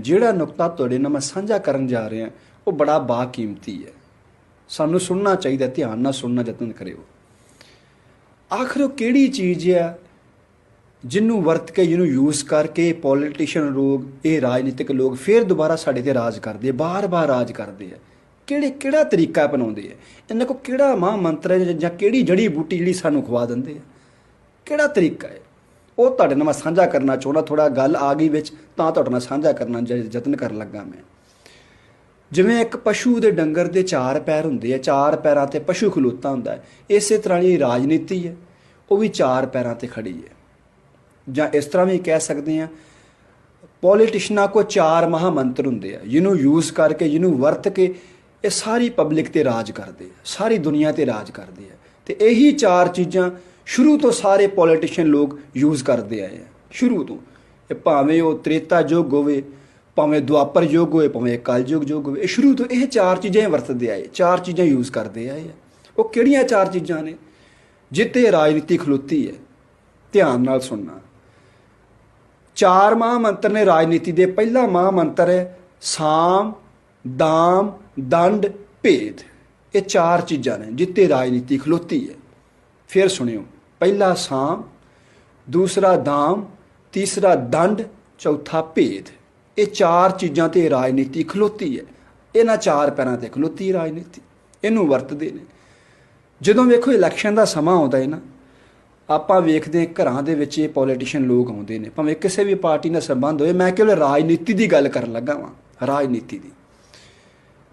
ਜਿਹੜਾ ਨੁਕਤਾ ਤੁਹਾਡੇ ਨਾਲ ਮੈਂ ਸਾਂਝਾ ਕਰਨ ਜਾ ਰਿਹਾ, ਉਹ ਬੜਾ ਬਾਕੀਮਤੀ ਹੈ। ਸਾਨੂੰ ਸੁਣਨਾ ਚਾਹੀਦਾ, ਧਿਆਨ ਨਾਲ ਸੁਣਨਾ ਯਤਨ ਕਰਿਓ। ਆਖਰ ਉਹ ਕਿਹੜੀ ਚੀਜ਼ ਹੈ ਜਿਹਨੂੰ ਵਰਤ ਕੇ, ਜਿਹਨੂੰ ਯੂਜ਼ ਕਰਕੇ ਪੋਲੀਟੀਸ਼ੀਅਨ ਲੋਕ, ਇਹ ਰਾਜਨੀਤਿਕ ਲੋਕ ਫੇਰ ਦੁਬਾਰਾ ਸਾਡੇ ਤੇ ਰਾਜ ਕਰਦੇ ਆ, ਬਾਰ-ਬਾਰ ਰਾਜ ਕਰਦੇ ਆ। ਕਿਹੜੇ, ਕਿਹੜਾ ਤਰੀਕਾ ਅਪਣਾਉਂਦੇ ਆ? ਇਹਨਾਂ ਕੋ ਕਿਹੜਾ ਮਹਾ ਮੰਤਰ ਹੈ ਜਾਂ ਕਿਹੜੀ ਜੜੀ ਬੂਟੀ ਜਿਹੜੀ ਸਾਨੂੰ ਖਵਾ ਦਿੰਦੇ ਆ? ਕਿਹੜਾ ਤਰੀਕਾ ਹੈ? ਉਹ ਤੁਹਾਡੇ ਨਾਲ ਮੈਂ ਸਾਂਝਾ ਕਰਨਾ ਚਾਹੁੰਦਾ ਥੋੜਾ ਗੱਲ ਆ ਗਈ ਵਿੱਚ, ਤਾਂ ਤੁਹਾਡੇ ਨਾਲ ਸਾਂਝਾ ਕਰਨਾ ਜ- ਯਤਨ ਕਰਨ ਲੱਗਾ ਮੈਂ। ਜਿਵੇਂ ਇੱਕ ਪਸ਼ੂ ਦੇ ਡੰਗਰ ਦੇ ਚਾਰ ਪੈਰ ਹੁੰਦੇ ਆ, ਚਾਰ ਪੈਰਾਂ ਤੇ ਪਸ਼ੂ ਖਲੋਤਾ ਹੁੰਦਾ ਹੈ, ਇਸੇ ਤਰ੍ਹਾਂ ਦੀ ਰਾਜਨੀਤੀ ਹੈ, ਉਹ ਵੀ ਚਾਰ ਪੈਰਾਂ ਤੇ ਖੜੀ ਹੈ। ਜਾਂ ਇਸ ਤਰ੍ਹਾਂ ਵੀ ਕਹਿ ਸਕਦੇ ਆ ਪੋਲੀਟੀਸ਼ਨਾਂ ਕੋ ਚਾਰ ਮਹਾਮੰਤਰ ਹੁੰਦੇ ਆ, ਜਿਹਨੂੰ ਯੂਜ਼ ਕਰਕੇ, ਜਿਹਨੂੰ ਵਰਤ ਕੇ, ਇਹ ਸਾਰੀ ਪਬਲਿਕ ਤੇ ਰਾਜ ਕਰਦੇ ਆ, ਸਾਰੀ ਦੁਨੀਆ ਤੇ ਰਾਜ ਕਰਦੇ ਆ। ਤੇ ਇਹੀ ਚਾਰ ਚੀਜ਼ਾਂ ਸ਼ੁਰੂ ਤੋਂ ਸਾਰੇ ਪੋਲੀਟੀਸ਼ੀਅਨ ਲੋਕ ਯੂਜ਼ ਕਰਦੇ ਆਏ ਆ। ਸ਼ੁਰੂ ਤੋਂ। ਇਹ ਭਾਵੇਂ ਉਹ ਤ੍ਰੇਤਾ ਯੁੱਗ ਹੋਵੇ, ਭਾਵੇਂ ਦੁਆਪਰ ਯੁੱਗ ਹੋਵੇ, ਭਾਵੇਂ ਕਾਲ ਯੁੱਗ ਯੁੱਗ ਹੋਵੇ, ਇਹ ਸ਼ੁਰੂ ਤੋਂ ਇਹ ਚਾਰ ਚੀਜ਼ਾਂ ਹੀ ਵਰਤਦੇ ਆਏ, ਚਾਰ ਚੀਜ਼ਾਂ ਯੂਜ਼ ਕਰਦੇ ਆਏ ਆ। ਉਹ ਕਿਹੜੀਆਂ ਚਾਰ ਚੀਜ਼ਾਂ ਨੇ? ਜਿੱਤੇ ਰਾਜਨੀਤੀ ਖਲੋਤੀ ਹੈ, ਧਿਆਨ ਨਾਲ ਸੁਣਨਾ। ਚਾਰ ਮਹਾਮੰਤਰ ਨੇ ਰਾਜਨੀਤੀ ਦੇ ਪਹਿਲਾ ਮਹਾਮੰਤਰ ਹੈ, ਸਾਮ, ਦਾਮ, ਦੰਡ, ਭੇਦ। ਇਹ ਚਾਰ ਚੀਜ਼ਾਂ ਨੇ ਜਿੱਤੇ ਰਾਜਨੀਤੀ ਖਲੋਤੀ ਹੈ। ਫਿਰ ਸੁਣਿਓ। ਪਹਿਲਾ ਸਾਮ, ਦੂਸਰਾ ਦਾਮ, ਤੀਸਰਾ ਦੰਡ, ਚੌਥਾ ਭੇਦ। ਇਹ ਚਾਰ ਚੀਜ਼ਾਂ ਤੇ ਰਾਜਨੀਤੀ ਖਲੋਤੀ ਹੈ। ਇਹਨਾਂ ਚਾਰ ਪੈਰਾਂ ਤੇ ਖਲੋਤੀ ਰਾਜਨੀਤੀ। ਇਹਨੂੰ ਵਰਤਦੇ ਨੇ। ਜਦੋਂ ਵੇਖੋ ਇਲੈਕਸ਼ਨ ਦਾ ਸਮਾਂ ਆਉਂਦਾ ਹੈ ਨਾ, ਆਪਾਂ ਵੇਖਦੇ ਹਾਂ ਘਰਾਂ ਦੇ ਵਿੱਚ ਇਹ ਪੋਲੀਟੀਸ਼ੀਅਨ ਲੋਕ ਆਉਂਦੇ ਨੇ। ਭਾਵੇਂ ਕਿਸੇ ਵੀ ਪਾਰਟੀ ਨਾਲ ਸੰਬੰਧ ਹੋਏ, ਮੈਂ ਕੇਵਲ ਰਾਜਨੀਤੀ ਦੀ ਗੱਲ ਕਰਨ ਲੱਗਾ ਵਾਂ। ਰਾਜਨੀਤੀ ਦੀ।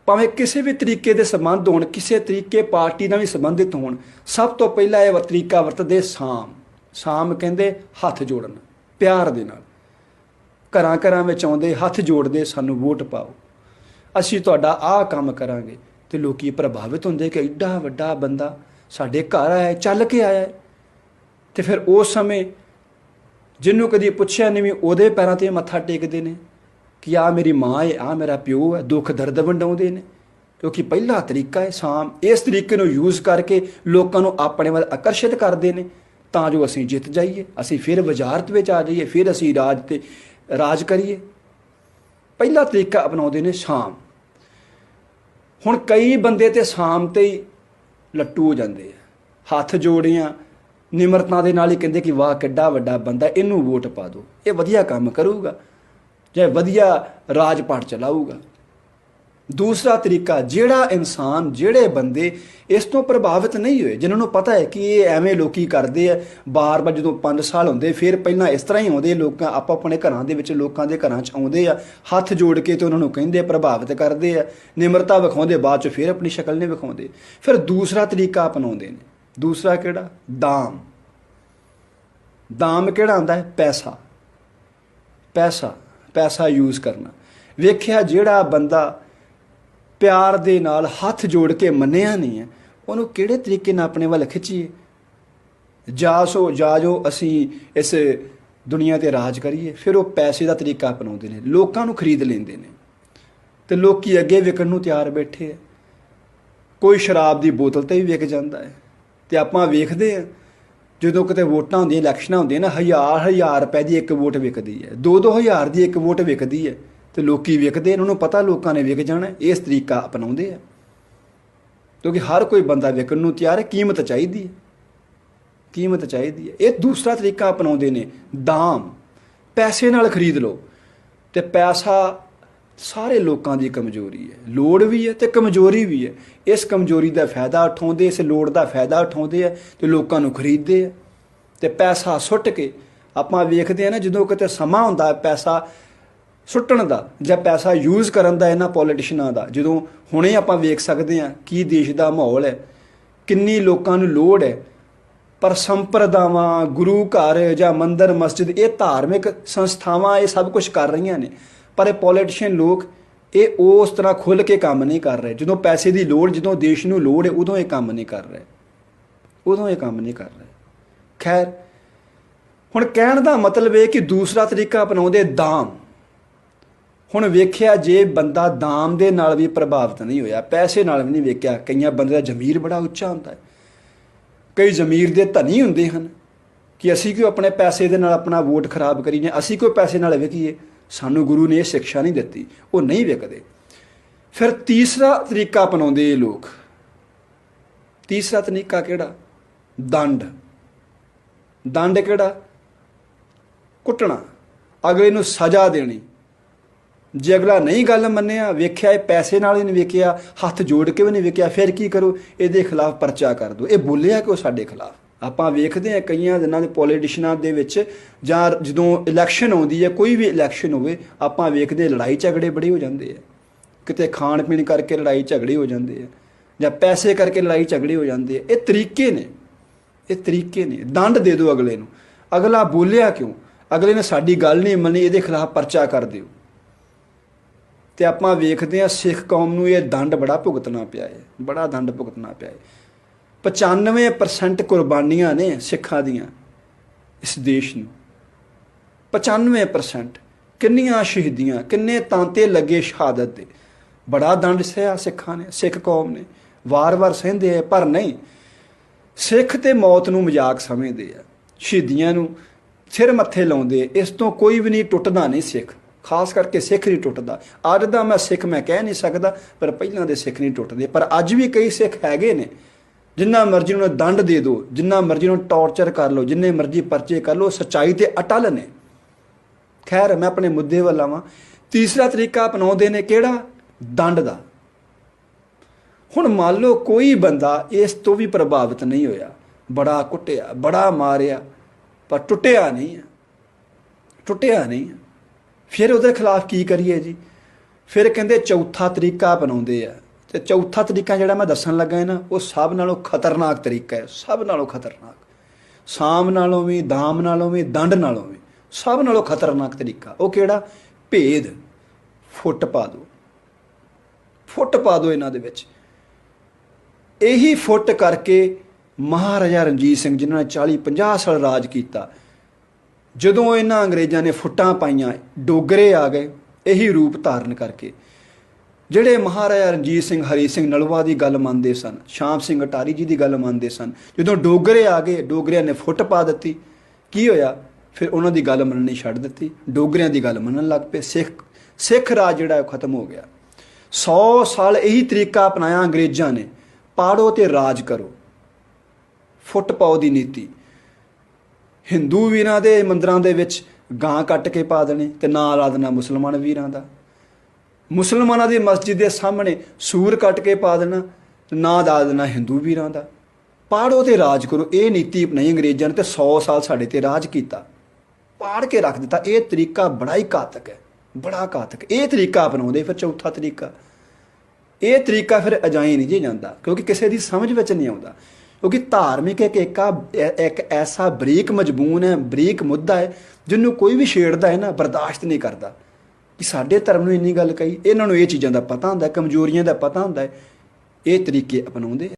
ਭਾਵੇਂ ਕਿਸੇ ਵੀ ਤਰੀਕੇ ਦੇ ਸੰਬੰਧ ਹੋਣ, ਕਿਸੇ ਤਰੀਕੇ ਪਾਰਟੀ ਨਾਲ ਵੀ ਸੰਬੰਧਿਤ ਹੋਣ, ਸਭ ਤੋਂ ਪਹਿਲਾਂ ਇਹ ਵਰ- ਤਰੀਕਾ ਵਰਤਦੇ ਸਾਮ। ਸਾਮ ਕਹਿੰਦੇ ਹੱਥ ਜੋੜਨ, ਪਿਆਰ ਦੇ ਨਾਲ। ਘਰਾਂ ਘਰਾਂ ਵਿੱਚ ਆਉਂਦੇ ਹੱਥ ਜੋੜਦੇ ਸਾਨੂੰ ਵੋਟ ਪਾਓ। ਅਸੀਂ ਤੁਹਾਡਾ ਆਹ ਕੰਮ ਕਰਾਂਗੇ। ਤੇ ਲੋਕੀ ਪ੍ਰਭਾਵਿਤ ਹੁੰਦੇ ਕਿ ਐਡਾ ਵੱਡਾ ਬੰਦਾ ਸਾਡੇ ਘਰ ਆਇਆ ਚੱਲ ਕੇ ਆਇਆ ਹੈ। ਤੇ ਫਿਰ ਉਸ ਸਮੇਂ ਜਿਹਨੂੰ ਕਦੀ ਪੁੱਛਿਆ ਨਹੀਂ ਵੀ ਉਹਦੇ ਪੈਰਾਂ ਤੇ ਮੱਥਾ ਟੇਕਦੇ ਨੇ। ਕਿ ਆ ਮੇਰੀ ਮਾਂ ਹੈ ਆ ਮੇਰਾ ਪਿਓ ਹੈ, ਦੁੱਖ ਦਰਦ ਵੰਡਾਉਂਦੇ ਨੇ। ਕਿਉਂਕਿ ਪਹਿਲਾ ਤਰੀਕਾ ਹੈ ਸਾਮ, ਇਸ ਤਰੀਕੇ ਨੂੰ ਯੂਜ਼ ਕਰਕੇ ਲੋਕਾਂ ਨੂੰ ਆਪਣੇ ਵੱਲ ਆਕਰਸ਼ਿਤ ਕਰਦੇ ਨੇ। ਤਾਂ ਜੋ ਅਸੀਂ ਜਿੱਤ ਜਾਈਏ, ਅਸੀਂ ਫਿਰ ਵਜ਼ਾਰਤ ਵਿੱਚ ਆ ਜਾਈਏ, ਫਿਰ ਅਸੀਂ ਰਾਜ ਤੇ ਰਾਜ ਕਰੀਏ। ਪਹਿਲਾ ਤਰੀਕਾ ਅਪਣਾਉਂਦੇ ਨੇ ਸ਼ਾਮ। ਹੁਣ ਕਈ ਬੰਦੇ ਤੇ ਸ਼ਾਮ ਤੇ ਹੀ ਲੱਟੂ ਹੋ ਜਾਂਦੇ ਆ। ਹੱਥ ਜੋੜੀਆਂ, ਨਿਮਰਤਾ ਦੇ ਨਾਲ ਹੀ ਕਹਿੰਦੇ ਕਿ ਵਾਹ ਕਿੱਡਾ ਵੱਡਾ ਬੰਦਾ, ਇਹਨੂੰ ਵੋਟ ਪਾ ਦਿਓ। ਇਹ ਵਧੀਆ ਕੰਮ ਕਰੂਗਾ। ਜਾਂ ਵਧੀਆ ਰਾਜ ਪਾਠ ਚਲਾਊਗਾ। ਦੂਸਰਾ ਤਰੀਕਾ, ਜਿਹੜਾ ਇਨਸਾਨ, ਜਿਹੜੇ ਬੰਦੇ ਇਸ ਤੋਂ ਪ੍ਰਭਾਵਿਤ ਨਹੀਂ ਹੋਏ, ਜਿਨ੍ਹਾਂ ਨੂੰ ਪਤਾ ਹੈ ਕਿ ਇਹ ਐਵੇਂ ਲੋਕੀ ਕਰਦੇ ਆ, ਬਾਰ-ਬਾਰ ਜਦੋਂ 5 ਸਾਲ ਹੁੰਦੇ, ਫਿਰ ਪਹਿਲਾਂ ਇਸ ਤਰ੍ਹਾਂ ਹੀ ਆਉਂਦੇ ਲੋਕਾਂ ਆਪੋ ਆਪਣੇ ਘਰਾਂ ਦੇ ਵਿੱਚ, ਲੋਕਾਂ ਦੇ ਘਰਾਂ 'ਚ ਆਉਂਦੇ ਆ, ਹੱਥ ਜੋੜ ਕੇ ਤੇ ਉਹਨਾਂ ਨੂੰ ਕਹਿੰਦੇ ਪ੍ਰਭਾਵਿਤ ਕਰਦੇ ਆ, ਨਿਮਰਤਾ ਵਿਖਾਉਂਦੇ, ਬਾਅਦ 'ਚ ਫਿਰ ਆਪਣੀ ਸ਼ਕਲ ਨਹੀਂ ਵਿਖਾਉਂਦੇ। ਫਿਰ ਦੂਸਰਾ ਤਰੀਕਾ ਅਪਣਾਉਂਦੇ ਨੇ। ਦੂਸਰਾ ਕਿਹੜਾ? ਦਾਮ। ਦਾਮ ਕਿਹੜਾ ਹੁੰਦਾ ਹੈ? ਪੈਸਾ। ਪੈਸਾ। ਪੈਸਾ ਯੂਜ਼ ਕਰਨਾ। ਵੇਖਿਆ ਜਿਹੜਾ ਬੰਦਾ ਪਿਆਰ ਦੇ ਨਾਲ ਹੱਥ ਜੋੜ ਕੇ ਮੰਨਿਆ ਨਹੀਂ ਹੈ, ਉਹਨੂੰ ਕਿਹੜੇ ਤਰੀਕੇ ਨਾਲ ਆਪਣੇ ਵੱਲ ਖਿੱਚੀਏ? ਜਾ ਸੋ ਜਾ ਜੋ ਅਸੀਂ ਇਸ ਦੁਨੀਆ ਤੇ ਰਾਜ ਕਰੀਏ, ਫਿਰ ਉਹ ਪੈਸੇ ਦਾ ਤਰੀਕਾ ਅਪਣਾਉਂਦੇ ਨੇ, ਲੋਕਾਂ ਨੂੰ ਖਰੀਦ ਲੈਂਦੇ ਨੇ। ਤੇ ਲੋਕੀ ਅੱਗੇ ਵਿਕਣ ਨੂੰ ਤਿਆਰ ਬੈਠੇ ਆ। ਕੋਈ ਸ਼ਰਾਬ ਦੀ ਬੋਤਲ ਤੇ ਵੀ ਵਿਕ ਜਾਂਦਾ ਹੈ। ਤੇ ਆਪਾਂ ਵੇਖਦੇ ਆ ਜਦੋਂ ਕਿਤੇ ਵੋਟਾਂ ਹੁੰਦੀਆਂ, ਇਲੈਕਸ਼ਨਾਂ ਹੁੰਦੀਆਂ ਨਾ, ਹਜ਼ਾਰ ਹਜ਼ਾਰ ਰੁਪਏ ਦੀ ਇੱਕ ਵੋਟ ਵਿਕਦੀ ਹੈ। 2-2 ਹਜ਼ਾਰ ਦੀ ਇੱਕ ਵੋਟ ਵਿਕਦੀ ਹੈ ਤੇ ਲੋਕੀ ਵਿਕਦੇ ਇਹਨਾਂ ਨੂੰ ਪਤਾ ਲੋਕਾਂ ਨੇ ਵਿਕ ਜਾਣਾ, ਇਸ ਤਰੀਕਾ ਅਪਣਾਉਂਦੇ ਆ। ਕਿਉਂਕਿ ਹਰ ਕੋਈ ਬੰਦਾ ਵਿਕਣ ਨੂੰ ਤਿਆਰ ਹੈ, ਕੀਮਤ ਚਾਹੀਦੀ ਹੈ। ਕੀਮਤ ਚਾਹੀਦੀ ਹੈ। ਇਹ ਦੂਸਰਾ ਤਰੀਕਾ ਅਪਣਾਉਂਦੇ ਨੇ, ਦਾਮ। ਪੈਸੇ ਨਾਲ ਖਰੀਦ ਲਓ ਤੇ ਪੈਸਾ ਸਾਰੇ ਲੋਕਾਂ ਦੀ ਕਮਜ਼ੋਰੀ ਹੈ। ਲੋੜ ਵੀ ਹੈ ਤੇ ਕਮਜ਼ੋਰੀ ਵੀ ਹੈ। ਇਸ ਕਮਜ਼ੋਰੀ ਦਾ ਫਾਇਦਾ ਉਠਾਉਂਦੇ, ਇਸ ਲੋੜ ਦਾ ਫਾਇਦਾ ਉਠਾਉਂਦੇ ਆ ਤੇ ਲੋਕਾਂ ਨੂੰ ਖਰੀਦਦੇ ਆ ਤੇ ਪੈਸਾ ਸੁੱਟ ਕੇ ਆਪਾਂ ਵੇਖਦੇ ਆ ਨਾ, ਜਦੋਂ ਕਿਤੇ ਸਮਾਂ ਹੁੰਦਾ ਪੈਸਾ ਸੁੱਟਣ ਦਾ ਜਾਂ ਪੈਸਾ ਯੂਜ਼ ਕਰਨ ਦਾ ਇਹਨਾਂ ਪੋਲੀਟੀਸ਼ੀਅਨਾਂ ਦਾ, ਜਦੋਂ ਹੁਣੇ ਆਪਾਂ ਵੇਖ ਸਕਦੇ ਆ ਕੀ ਦੇਸ਼ ਦਾ ਮਾਹੌਲ ਹੈ, ਕਿੰਨੀ ਲੋਕਾਂ ਨੂੰ ਲੋੜ ਹੈ। ਪਰ ਸੰਪਰਦਾਵਾਂ, ਗੁਰੂ ਘਰ ਜਾਂ ਮੰਦਰ, ਮਸਜਿਦ, ਇਹ ਧਾਰਮਿਕ ਸੰਸਥਾਵਾਂ ਇਹ ਸਭ ਕੁਝ ਕਰ ਰਹੀਆਂ ਨੇ। ਪਰ ਇਹ ਪੋਲੀਟੀਸ਼ੀਅਨ ਲੋਕ, ਇਹ ਉਸ ਤਰ੍ਹਾਂ ਖੁੱਲ ਕੇ ਕੰਮ ਨਹੀਂ ਕਰ ਰਹੇ। ਜਦੋਂ ਪੈਸੇ ਦੀ ਲੋੜ, ਜਦੋਂ ਦੇਸ਼ ਨੂੰ ਲੋੜ ਹੈ, ਉਦੋਂ ਇਹ ਕੰਮ ਨਹੀਂ ਕਰ ਰਹੇ। ਉਦੋਂ ਇਹ ਕੰਮ ਨਹੀਂ ਕਰ ਰਹੇ। ਖੈਰ, ਹੁਣ ਕਹਿਣ ਦਾ ਮਤਲਬ ਇਹ ਕਿ ਦੂਸਰਾ ਤਰੀਕਾ ਅਪਣਾਉਂਦੇ ਦਾਮ। ਹੁਣ ਵੇਖਿਆ ਜੇ ਬੰਦਾ ਦਾਮ ਦੇ ਨਾਲ ਵੀ ਪ੍ਰਭਾਵਿਤ ਨਹੀਂ ਹੋਇਆ, ਪੈਸੇ ਨਾਲ ਵੀ ਨਹੀਂ ਵੇਖਿਆ, ਕਈਆਂ ਬੰਦੇ ਦਾ ਜ਼ਮੀਰ ਬੜਾ ਉੱਚਾ ਹੁੰਦਾ ਹੈ। ਕਈ ਜ਼ਮੀਰ ਦੇ ਧਨੀ ਹੁੰਦੇ ਹਨ ਕਿ ਅਸੀਂ ਕਿਉਂ ਆਪਣੇ ਪੈਸੇ ਦੇ ਨਾਲ ਆਪਣਾ ਵੋਟ ਖਰਾਬ ਕਰੀਏ, ਅਸੀਂ ਕਿਉਂ ਪੈਸੇ ਨਾਲ ਵੇਖੀਏ ਸਾਨੂੰ ਗੁਰੂ ਨੇ ਇਹ ਸਿੱਖਿਆ ਨਹੀਂ ਦਿੱਤੀ, ਉਹ ਨਹੀਂ ਵਿਕਦੇ ਫਿਰ ਤੀਸਰਾ ਤਰੀਕਾ ਅਪਣਾਉਂਦੇ ਇਹ ਲੋਕ। ਤੀਸਰਾ ਤਰੀਕਾ ਕਿਹੜਾ? ਦੰਡ। ਦੰਡ ਕਿਹੜਾ? ਕੁੱਟਣਾ। ਅਗਲੇ ਨੂੰ ਸਜ਼ਾ ਦੇਣੀ। ਜੇ ਅਗਲਾ ਨਹੀਂ ਗੱਲ ਮੰਨਿਆ, ਵੇਖਿਆ, ਇਹ ਪੈਸੇ ਨਾਲ ਹੀ ਨਹੀਂ ਵੇਖਿਆ, ਹੱਥ ਜੋੜ ਕੇ ਵੀ ਨਹੀਂ ਵੇਖਿਆ, ਫਿਰ ਕੀ ਕਰੋ? ਇਹਦੇ ਖਿਲਾਫ ਪਰਚਾ ਕਰ ਦਿਓ ਇਹ ਬੋਲਿਆ ਕਿ ਉਹ ਸਾਡੇ ਖਿਲਾਫ। ਆਪਾਂ ਵੇਖਦੇ ਹਾਂ ਕਈਆਂ ਦਿਨਾਂ ਦੇ ਪੋਲੀਟੀਸ਼ੀਅਨਾਂ ਦੇ ਵਿੱਚ ਜਾਂ ਜਦੋਂ ਇਲੈਕਸ਼ਨ ਆਉਂਦੀ ਹੈ, ਕੋਈ ਵੀ ਇਲੈਕਸ਼ਨ ਹੋਵੇ, ਆਪਾਂ ਵੇਖਦੇ ਲੜਾਈ ਝਗੜੇ ਬੜੇ ਹੋ ਜਾਂਦੇ ਆ। ਕਿਤੇ ਖਾਣ ਪੀਣ ਕਰਕੇ ਲੜਾਈ ਝਗੜੇ ਹੋ ਜਾਂਦੇ ਆ, ਜਾਂ ਪੈਸੇ ਕਰਕੇ ਲੜਾਈ ਝਗੜੇ ਹੋ ਜਾਂਦੇ ਆ। ਇਹ ਤਰੀਕੇ ਨੇ, ਇਹ ਤਰੀਕੇ ਨੇ। ਦੰਡ ਦੇ ਦਿਓ ਅਗਲੇ ਨੂੰ। ਅਗਲਾ ਬੋਲਿਆ ਕਿਉਂ? ਅਗਲੇ ਨੇ ਸਾਡੀ ਗੱਲ ਨਹੀਂ ਮੰਨੀ, ਇਹਦੇ ਖਿਲਾਫ ਪਰਚਾ ਕਰ ਦਿਓ। ਤੇ ਆਪਾਂ ਵੇਖਦੇ ਹਾਂ ਸਿੱਖ ਕੌਮ ਨੂੰ ਇਹ ਦੰਡ ਬੜਾ ਭੁਗਤਣਾ ਪਿਆ ਹੈ, ਬੜਾ ਦੰਡ ਭੁਗਤਣਾ ਪਿਆ ਹੈ। 95% ਕੁਰਬਾਨੀਆਂ ਨੇ ਸਿੱਖਾਂ ਦੀਆਂ ਇਸ ਦੇਸ਼ ਨੂੰ। 95% ਕਿੰਨੀਆਂ ਸ਼ਹੀਦੀਆਂ, ਕਿੰਨੇ ਤਾਂਤੇ ਲੱਗੇ ਸ਼ਹਾਦਤ ਦੇ। ਬੜਾ ਦੰਡ ਸਹਿਆ ਸਿੱਖਾਂ ਨੇ, ਸਿੱਖ ਕੌਮ ਨੇ। ਵਾਰ-ਵਾਰ ਸਹਿੰਦੇ ਆ, ਪਰ ਨਹੀਂ। ਸਿੱਖ ਤੇ ਮੌਤ ਨੂੰ ਮਜ਼ਾਕ ਸਮਝਦੇ ਆ। ਸ਼ਹੀਦੀਆਂ ਨੂੰ ਸਿਰ ਮੱਥੇ ਲਾਉਂਦੇ, ਇਸ ਤੋਂ ਕੋਈ ਵੀ ਨਹੀਂ ਟੁੱਟਦਾ ਨਹੀਂ ਸਿੱਖ। ਖਾਸ ਕਰਕੇ ਸਿੱਖ ਨਹੀਂ ਟੁੱਟਦਾ। ਅੱਜ ਦਾ ਮੈਂ ਸਿੱਖ ਮੈਂ ਕਹਿ ਨਹੀਂ ਸਕਦਾ, ਪਰ ਪਹਿਲਾਂ ਦੇ ਸਿੱਖ ਨਹੀਂ ਟੁੱਟਦੇ। ਪਰ ਅੱਜ ਵੀ ਕਈ ਸਿੱਖ ਹੈਗੇ ਨੇ। ਜਿੰਨਾ ਮਰਜ਼ੀ ਨੂੰ ਦੰਡ ਦੇ ਦਿਓ, ਜਿੰਨਾ ਮਰਜ਼ੀ ਨੂੰ ਟੌਰਚਰ ਕਰ ਲਓ, ਜਿੰਨੇ ਮਰਜ਼ੀ ਪਰਚੇ ਕਰ ਲਓ, ਸਚਾਈ ਤੇ ਅਟਲ ਨੇ। ਖੈਰ, ਮੈਂ ਆਪਣੇ ਮੁੱਦੇ ਵੱਲ ਆਵਾਂ। ਤੀਸਰਾ ਤਰੀਕਾ ਅਪਣਾਉਂਦੇ ਨੇ ਕਿਹੜਾ? ਦੰਡ ਦਾ। ਹੁਣ ਮੰਨ ਲਓ ਕੋਈ ਬੰਦਾ ਇਸ ਤੋਂ ਵੀ ਪ੍ਰਭਾਵਿਤ ਨਹੀਂ ਹੋਇਆ। ਬੜਾ ਕੁੱਟਿਆ, ਬੜਾ ਮਾਰਿਆ, ਪਰ ਟੁੱਟਿਆ ਨਹੀਂ ਟੁੱਟਿਆ ਨਹੀਂ ਫਿਰ ਉਹਦੇ ਖਿਲਾਫ ਕੀ ਕਰੀਏ ਜੀ? ਫਿਰ ਕਹਿੰਦੇ ਚੌਥਾ ਤਰੀਕਾ ਅਪਣਾਉਂਦੇ ਆ। ਤੇ ਚੌਥਾ ਤਰੀਕਾ ਜਿਹੜਾ ਮੈਂ ਦੱਸਣ ਲੱਗਾ ਹੈ ਨਾ, ਉਹ ਸਭ ਨਾਲੋਂ ਖਤਰਨਾਕ ਤਰੀਕਾ ਹੈ, ਸਭ ਨਾਲੋਂ ਖਤਰਨਾਕ। ਸਾਮ ਨਾਲੋਂ ਵੀ, ਦਾਮ ਨਾਲੋਂ ਵੀ, ਦੰਡ ਨਾਲੋਂ ਵੀ, ਸਭ ਨਾਲੋਂ ਖਤਰਨਾਕ ਤਰੀਕਾ। ਉਹ ਕਿਹੜਾ? ਭੇਦ, ਫੁੱਟ ਪਾ ਦਿਓ। ਫੁੱਟ ਪਾ ਦਿਓ ਇਹਨਾਂ ਦੇ ਵਿੱਚ। ਇਹੀ ਫੁੱਟ ਕਰਕੇ ਮਹਾਰਾਜਾ ਰਣਜੀਤ ਸਿੰਘ, ਜਿਨ੍ਹਾਂ ਨੇ 40 50 ਸਾਲ ਰਾਜ ਕੀਤਾ, ਜਦੋਂ ਇਹਨਾਂ ਅੰਗਰੇਜ਼ਾਂ ਨੇ ਫੁੱਟਾਂ ਪਾਈਆਂ, ਡੋਗਰੇ ਆ ਗਏ, ਇਹੀ ਰੂਪ ਧਾਰਨ ਕਰਕੇ। ਜਿਹੜੇ ਮਹਾਰਾਜਾ ਰਣਜੀਤ ਸਿੰਘ, ਹਰੀ ਸਿੰਘ ਨਲਵਾ ਦੀ ਗੱਲ ਮੰਨਦੇ ਸਨ, ਸ਼ਾਮ ਸਿੰਘ ਅਟਾਰੀ ਜੀ ਦੀ ਗੱਲ ਮੰਨਦੇ ਸਨ, ਜਦੋਂ ਡੋਗਰੇ ਆ ਗਏ, ਡੋਗਰਿਆਂ ਨੇ ਫੁੱਟ ਪਾ ਦਿੱਤੀ, ਕੀ ਹੋਇਆ? ਫਿਰ ਉਹਨਾਂ ਦੀ ਗੱਲ ਮੰਨਣੀ ਛੱਡ ਦਿੱਤੀ, ਡੋਗਰਿਆਂ ਦੀ ਗੱਲ ਮੰਨਣ ਲੱਗ ਪਏ, ਸਿੱਖ ਸਿੱਖ ਰਾਜ ਜਿਹੜਾ ਉਹ ਖਤਮ ਹੋ ਗਿਆ। 100 ਸਾਲ ਇਹੀ ਤਰੀਕਾ ਅਪਣਾਇਆ ਅੰਗਰੇਜ਼ਾਂ ਨੇ, ਪਾੜੋ ਤੇ ਰਾਜ ਕਰੋ, ਫੁੱਟ ਪਾਓ ਦੀ ਨੀਤੀ। ਹਿੰਦੂ ਵੀਰਾਂ ਦੇ ਮੰਦਰਾਂ ਦੇ ਵਿੱਚ ਗਾਂ ਕੱਟ ਕੇ ਪਾ ਦੇਣੇ ਤੇ ਨਾਂ ਲਾ ਦੇਣਾ ਮੁਸਲਮਾਨ ਵੀਰਾਂ ਦਾ। ਮੁਸਲਮਾਨਾਂ ਦੀ ਮਸਜਿਦ ਦੇ ਸਾਹਮਣੇ ਸੂਰ ਕੱਟ ਕੇ ਪਾ ਦੇਣਾ, ਨਾ ਦਾ ਦੇਣਾ ਹਿੰਦੂ ਵੀਰਾਂ ਦਾ। ਪਾੜੋ ਤੇ ਰਾਜ ਕਰੋ, ਇਹ ਨੀਤੀ ਅਪਣਾਈ ਅੰਗਰੇਜ਼ਾਂ ਨੇ ਤੇ 100 ਸਾਲ ਸਾਡੇ ਤੇ ਰਾਜ ਕੀਤਾ। ਪਾੜ ਕੇ ਰੱਖ ਦਿੱਤਾ, ਇਹ ਤਰੀਕਾ ਬੜਾ ਹੀ ਘਾਤਕ ਹੈ, ਬੜਾ ਘਾਤਕ। ਇਹ ਤਰੀਕਾ ਅਪਣਾਉਂਦੇ, ਫਿਰ ਚੌਥਾ ਤਰੀਕਾ। ਇਹ ਤਰੀਕਾ ਫਿਰ ਅਜਾਈ ਨਹੀਂ ਜੀ ਜਾਂਦਾ, ਕਿਉਂਕਿ ਕਿਸੇ ਦੀ ਸਮਝ ਵਿੱਚ ਨਹੀਂ ਆਉਂਦਾ। ਕਿਉਂਕਿ ਧਾਰਮਿਕ ਇੱਕ ਏਕਾ ਇੱਕ ਐਸਾ ਬਰੀਕ ਮਜਬੂਨ ਹੈ, ਬਰੀਕ ਮੁੱਦਾ ਹੈ, ਜਿਹਨੂੰ ਕੋਈ ਵੀ ਛੇੜਦਾ ਹੈ ਨਾ, ਬਰਦਾਸ਼ਤ ਨਹੀਂ ਕਰਦਾ। ਕਿ ਸਾਡੇ ਧਰਮ ਨੂੰ ਇੰਨੀ ਗੱਲ ਕਹੀ, ਇਹਨਾਂ ਨੂੰ ਇਹ ਚੀਜ਼ਾਂ ਦਾ ਪਤਾ ਹੁੰਦਾ, ਕਮਜ਼ੋਰੀਆਂ ਦਾ ਪਤਾ ਹੁੰਦਾ, ਇਹ ਤਰੀਕੇ ਅਪਣਾਉਂਦੇ